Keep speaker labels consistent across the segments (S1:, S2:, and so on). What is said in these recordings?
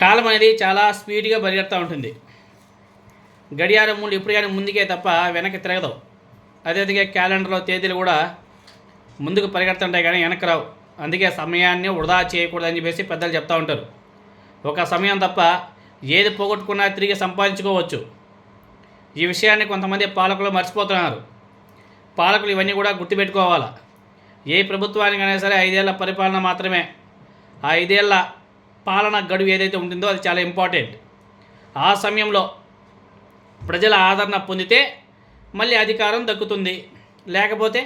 S1: కాలం అనేది చాలా స్పీడ్గా పరిగెడతా ఉంటుంది. గడియారం ఇప్పుడు కానీ ముందుకే తప్ప వెనక్కి తిరగదు. అదేవిధంగా క్యాలెండర్లో తేదీలు కూడా ముందుకు పరిగెడుతుంటాయి కానీ వెనక్కి రావు. అందుకే సమయాన్ని వృధా చేయకూడదని చెప్పేసి పెద్దలు చెప్తూ ఉంటారు. ఒక సమయం తప్ప ఏది పోగొట్టుకున్నా తిరిగి సంపాదించుకోవచ్చు. ఈ విషయాన్ని కొంతమంది పాలకులు మర్చిపోతున్నారు. పాలకులు ఇవన్నీ కూడా గుర్తుపెట్టుకోవాలా? ఏ ప్రభుత్వానికైనా సరే ఐదేళ్ళ పరిపాలన మాత్రమే. ఆ ఐదేళ్ళ పాలన గడువు ఏదైతే ఉంటుందో అది చాలా ఇంపార్టెంట్ ఆ సమయంలో ప్రజల ఆదరణ పొందితే మళ్ళీ అధికారం దక్కుతుంది. లేకపోతే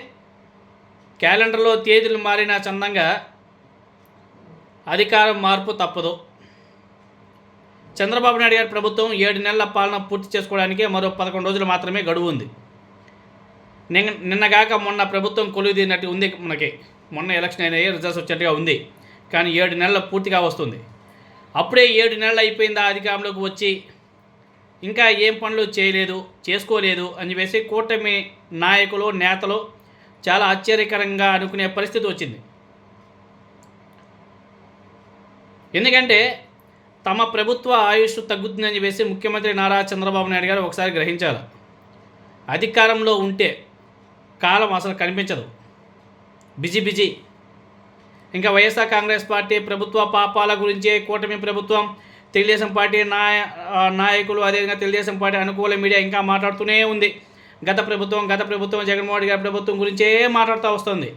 S1: క్యాలెండర్లో తేదీలు మారిన చందంగా అధికారం మార్పు తప్పదు. చంద్రబాబు నాయుడు గారి ప్రభుత్వం ఏడు నెలల పాలన పూర్తి చేసుకోవడానికి మరో పదకొండు రోజులు మాత్రమే గడువు ఉంది. నిన్నగాక మొన్న ప్రభుత్వం కొలువుదీనట్టు ఉంది మనకి. మొన్న ఎలక్షన్ అయినాయి రిజల్ట్స్ వచ్చేట్టుగా ఉంది. కానీ ఏడు నెలల పూర్తిగా వస్తుంది. అప్పుడే ఏడు నెలలు అయిపోయింది అధికారంలోకి వచ్చి ఇంకా ఏం పనులు చేయలేదు చేసుకోలేదు అని చెప్పేసి కూటమి నాయకులు నేతలు చాలా ఆశ్చర్యకరంగా అనుకునే పరిస్థితి వచ్చింది. ఎందుకంటే తమ ప్రభుత్వ ఆయుష్ తగ్గుతుందని చెప్పేసి ముఖ్యమంత్రి నారా చంద్రబాబు నాయుడు గారు ఒకసారి గ్రహించాలి. అధికారంలో ఉంటే కాలం అసలు కనిపించదు. బిజీ బిజీ ఇంకా వైఎస్ఆర్ కాంగ్రెస్ పార్టీ ప్రభుత్వ పాపాల గురించే కూటమి ప్రభుత్వం తెలుగుదేశం పార్టీ నాయ నాయకులు అదేవిధంగా తెలుగుదేశం పార్టీ అనుకూల మీడియా ఇంకా మాట్లాడుతూనే ఉంది. గత ప్రభుత్వం గత ప్రభుత్వం జగన్మోహన్ రెడ్డి గారి ప్రభుత్వం గురించే మాట్లాడుతూ వస్తుంది.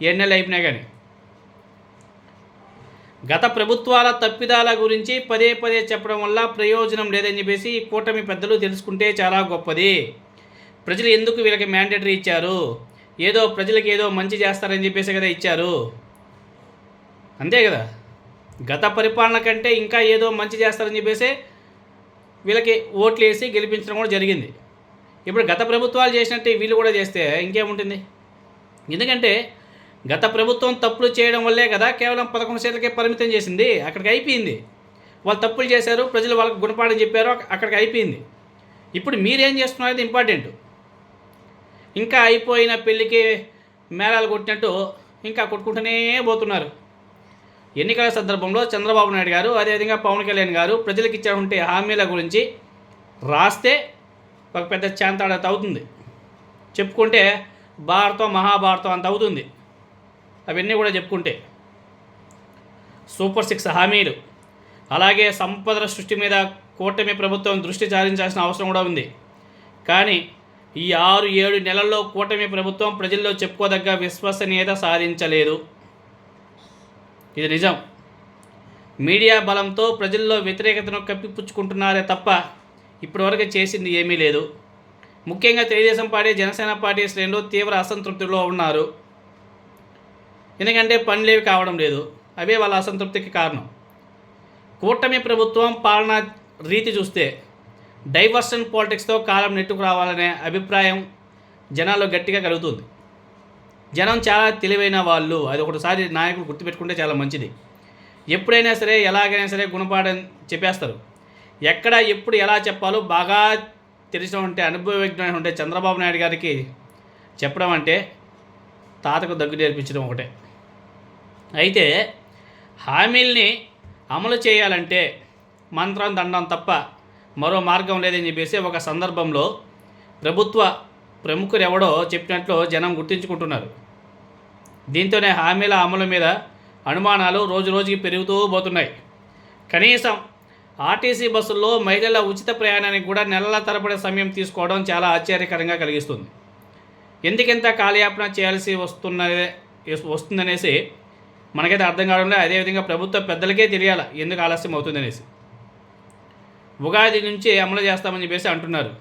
S1: ఎన్నెలు అయిపోయినా కానీ గత ప్రభుత్వాల తప్పిదాల గురించి పదే పదే చెప్పడం వల్ల ప్రయోజనం లేదని చెప్పేసి ఈ కూటమి పెద్దలు తెలుసుకుంటే చాలా గొప్పది. ప్రజలు ఎందుకు వీళ్ళకి మ్యాండేటరీ ఇచ్చారు? ఏదో ప్రజలకు ఏదో మంచి చేస్తారని చెప్పేసి కదా ఇచ్చారు. అంతే కదా. గత పరిపాలన కంటే ఇంకా ఏదో మంచి చేస్తారని చెప్పేసి వీళ్ళకి ఓట్లు వేసి గెలిపించడం కూడా జరిగింది. ఇప్పుడు గత ప్రభుత్వాలు చేసినట్టే వీళ్ళు కూడా చేస్తే ఇంకేముంటుంది? ఎందుకంటే గత ప్రభుత్వం తప్పులు చేయడం వల్లే కదా కేవలం పదకొండు సీట్లకే పరిమితం చేసింది. అక్కడికి అయిపోయింది. వాళ్ళు తప్పులు చేశారు ప్రజలు వాళ్ళకి గుణపాఠం చెప్పారు అక్కడికి అయిపోయింది. ఇప్పుడు మీరేం చేస్తున్నారు ఇంపార్టెంట్. ఇంకా అయిపోయిన పెళ్ళికి మేళాలు కొట్టినట్టు ఇంకా కొట్టుకుంటూనే పోతున్నారు. ఎన్నికల సందర్భంలో చంద్రబాబు నాయుడు గారు అదేవిధంగా పవన్ కళ్యాణ్ గారు ప్రజలకు ఇచ్చినటువంటి హామీల గురించి రాస్తే ఒక పెద్ద చాంతాడత అవుతుంది. చెప్పుకుంటే భారతం మహాభారతం అంత అవుతుంది. అవన్నీ కూడా చెప్పుకుంటే సూపర్ సిక్స్ హామీలు. అలాగే సంపదల సృష్టి మీద కూటమి ప్రభుత్వం దృష్టి సారించాల్సిన అవసరం కూడా ఉంది. కానీ ఈ ఆరు ఏడు నెలల్లో కూటమి ప్రభుత్వం ప్రజల్లో చెప్పుకోదగ్గ విశ్వసనీయత సాధించలేదు. ఇది నిజం. మీడియా బలంతో ప్రజల్లో వ్యతిరేకతను కప్పిపుచ్చుకుంటున్నారే తప్ప ఇప్పటివరకు చేసింది ఏమీ లేదు. ముఖ్యంగా తెలుగుదేశం పార్టీ జనసేన పార్టీ శ్రేణులు తీవ్ర అసంతృప్తిలో ఉన్నారు. ఎందుకంటే పనులేవి కావడం లేదు. అవే వాళ్ళ అసంతృప్తికి కారణం. కూటమి ప్రభుత్వం పాలనా రీతి చూస్తే డైవర్షన్ పాలిటిక్స్తో కాలం నెట్టుకు రావాలనే అభిప్రాయం జనాల్లో గట్టిగా కలుగుతుంది. జనం చాలా తెలివైన వాళ్ళు. అది ఒకటిసారి నాయకులు గుర్తుపెట్టుకుంటే చాలా మంచిది. ఎప్పుడైనా సరే ఎలాగైనా సరే గుణపాఠం చెప్పేస్తారు. ఎక్కడ ఎప్పుడు ఎలా చెప్పాలో బాగా తెలిసిన ఉంటే అనుభవజ్ఞానం ఉంటే చంద్రబాబు నాయుడు గారికి చెప్పడం అంటే తాతకు దగ్గు నేర్పించడం ఒకటే. అయితే హామీల్ని అమలు చేయాలంటే మంత్రం దండం తప్ప మరో మార్గం లేదని చెప్పేసి ఒక సందర్భంలో ప్రభుత్వ ప్రముఖులు ఎవడో చెప్పినట్లు జనం గుర్తించుకుంటున్నారు. దీంతోనే హామీల అమలు మీద అనుమానాలు రోజు రోజుకి పెరుగుతూ పోతున్నాయి. కనీసం ఆర్టీసీ బస్సుల్లో మహిళల ఉచిత ప్రయాణానికి కూడా నెలల తరబడి సమయం తీసుకోవడం చాలా ఆశ్చర్యకరంగా కలిగిస్తుంది. ఎందుకింత కాలయాపన చేయాల్సి వస్తున్నదే వస్తుందనేసి మనకైతే అర్థం కావడం లేదు అదేవిధంగా ప్రభుత్వ పెద్దలకే తెలియాలి ఎందుకు ఆలస్యం అవుతుందనేసి. ఉగాది నుంచి అమలు చేస్తామని చెప్పేసి అంటున్నారు.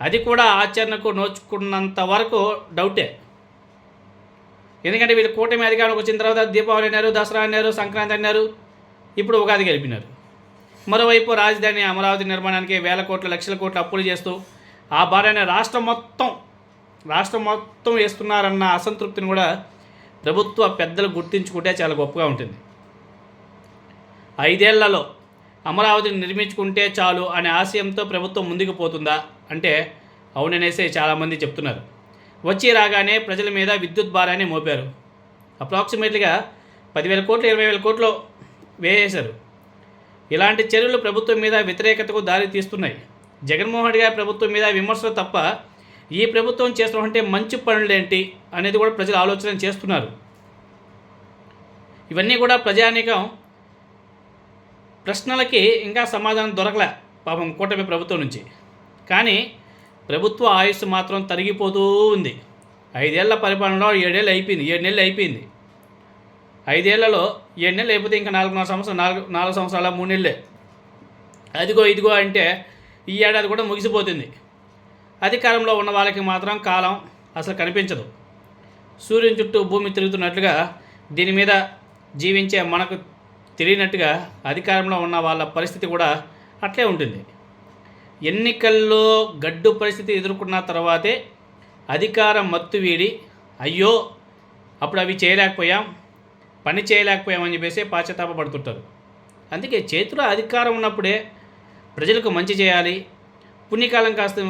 S1: అది కూడా ఆచరణకు నోచుకున్నంత వరకు డౌటే. ఎందుకంటే వీళ్ళు కూటమి అధికారంలోకి వచ్చిన తర్వాత దీపావళి అన్నారు దసరా అన్నారు సంక్రాంతి అన్నారు ఇప్పుడు ఉగాది గెలిపినారు. మరోవైపు రాజధాని అమరావతి నిర్మాణానికి వేల కోట్ల లక్షల కోట్ల అప్పులు చేస్తూ ఆ భారాన్ని రాష్ట్రం మొత్తం రాష్ట్రం మొత్తం వేస్తున్నారన్న అసంతృప్తిని కూడా ప్రభుత్వ పెద్దలు గుర్తించుకుంటే చాలా గొప్పగా ఉంటుంది. ఐదేళ్ళలో అమరావతిని నిర్మించుకుంటే చాలు అనే ఆశయంతో ప్రభుత్వం ముందుకు పోతుందా అంటే అవుననేసి చాలామంది చెప్తున్నారు. వచ్చి రాగానే ప్రజల మీద విద్యుత్ భారాన్ని మోపారు. అప్రాక్సిమేట్లీగా పదివేల కోట్లు ఇరవై వేల కోట్లు వేసేశారు. ఇలాంటి చర్యలు ప్రభుత్వం మీద వ్యతిరేకతకు దారి తీస్తున్నాయి. జగన్మోహన్ రెడ్డి గారి ప్రభుత్వం మీద విమర్శలు తప్ప ఈ ప్రభుత్వం చేస్తున్నటువంటి మంచి పనులు ఏంటి అనేది కూడా ప్రజలు ఆలోచన చేస్తున్నారు. ఇవన్నీ కూడా ప్రజానీకం ప్రశ్నలకి ఇంకా సమాధానం దొరకలే పాపం కూటమి ప్రభుత్వం నుంచి. కానీ ప్రభుత్వ ఆయుస్సు మాత్రం తరిగిపోతూ ఉంది. ఐదేళ్ళ పరిపాలనలో ఏడేళ్ళు అయిపోయింది. ఏడు నెలలు అయిపోయింది. ఐదేళ్ళలో ఏడు నెలలు అయిపోతే ఇంకా నాలుగున్నర సంవత్సరం నాలుగు నాలుగు సంవత్సరాల మూడు నెలలే. అదిగో ఇదిగో అంటే ఈ ఏడాది కూడా ముగిసిపోతుంది. అధికారంలో ఉన్న వాళ్ళకి మాత్రం కాలం అసలు కనిపించదు. సూర్యుని చుట్టూ భూమి తిరుగుతున్నట్లుగా దీని మీద జీవించే మనకు తెలియనట్టుగా అధికారంలో ఉన్న వాళ్ళ పరిస్థితి కూడా అట్లే ఉంటుంది. ఎన్నికల్లో గడ్డు పరిస్థితి ఎదుర్కొన్న తర్వాతే అధికారం మత్తు వీడి అయ్యో అప్పుడు అవి చేయలేకపోయాం పని చేయలేకపోయామని చెప్పేసి పాశ్చాత్తాపడుతుంటారు అందుకే చేతిలో అధికారం ఉన్నప్పుడే ప్రజలకు మంచి చేయాలి. పుణ్యకాలం కాస్త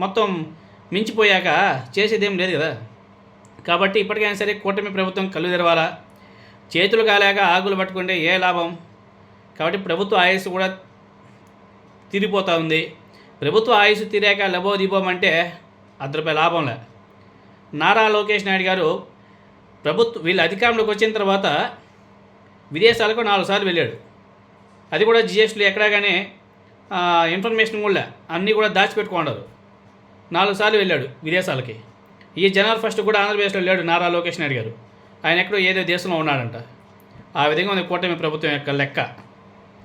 S1: మొత్తం మించిపోయాక చేసేదేం లేదు కదా. కాబట్టి ఇప్పటికైనా సరే కూటమి ప్రభుత్వం కళ్ళు తెరవాలా. చేతులు కాలేక ఆకులు పట్టుకుంటే ఏ లాభం? కాబట్టి ప్రభుత్వ ఆయస్సు కూడా తీరిపోతూ ఉంది. ప్రభుత్వ ఆయుష్ తీరాక లెబో దీపోమంటే అర్ధ లాభంలే నారా లోకేష్ నాయుడు గారు ప్రభుత్వ వీళ్ళు అధికారంలోకి వచ్చిన తర్వాత విదేశాలకు నాలుగు సార్లు వెళ్ళాడు. అది కూడా జిఎస్టీలు ఎక్కడా కానీ ఇన్ఫర్మేషన్ కూడా లే. అన్నీ కూడా దాచిపెట్టుకున్నారు. నాలుగు సార్లు వెళ్ళాడు విదేశాలకి. ఈ జనవరి ఫస్ట్ కూడా ఆంధ్రప్రదేశ్లో వెళ్ళాడు నారా లోకేష్ నాయుడు గారు. ఆయన ఎక్కడో ఏదో దేశంలో ఉన్నాడంట. ఆ విధంగా ఉంది కూటమి ప్రభుత్వం యొక్క లెక్క.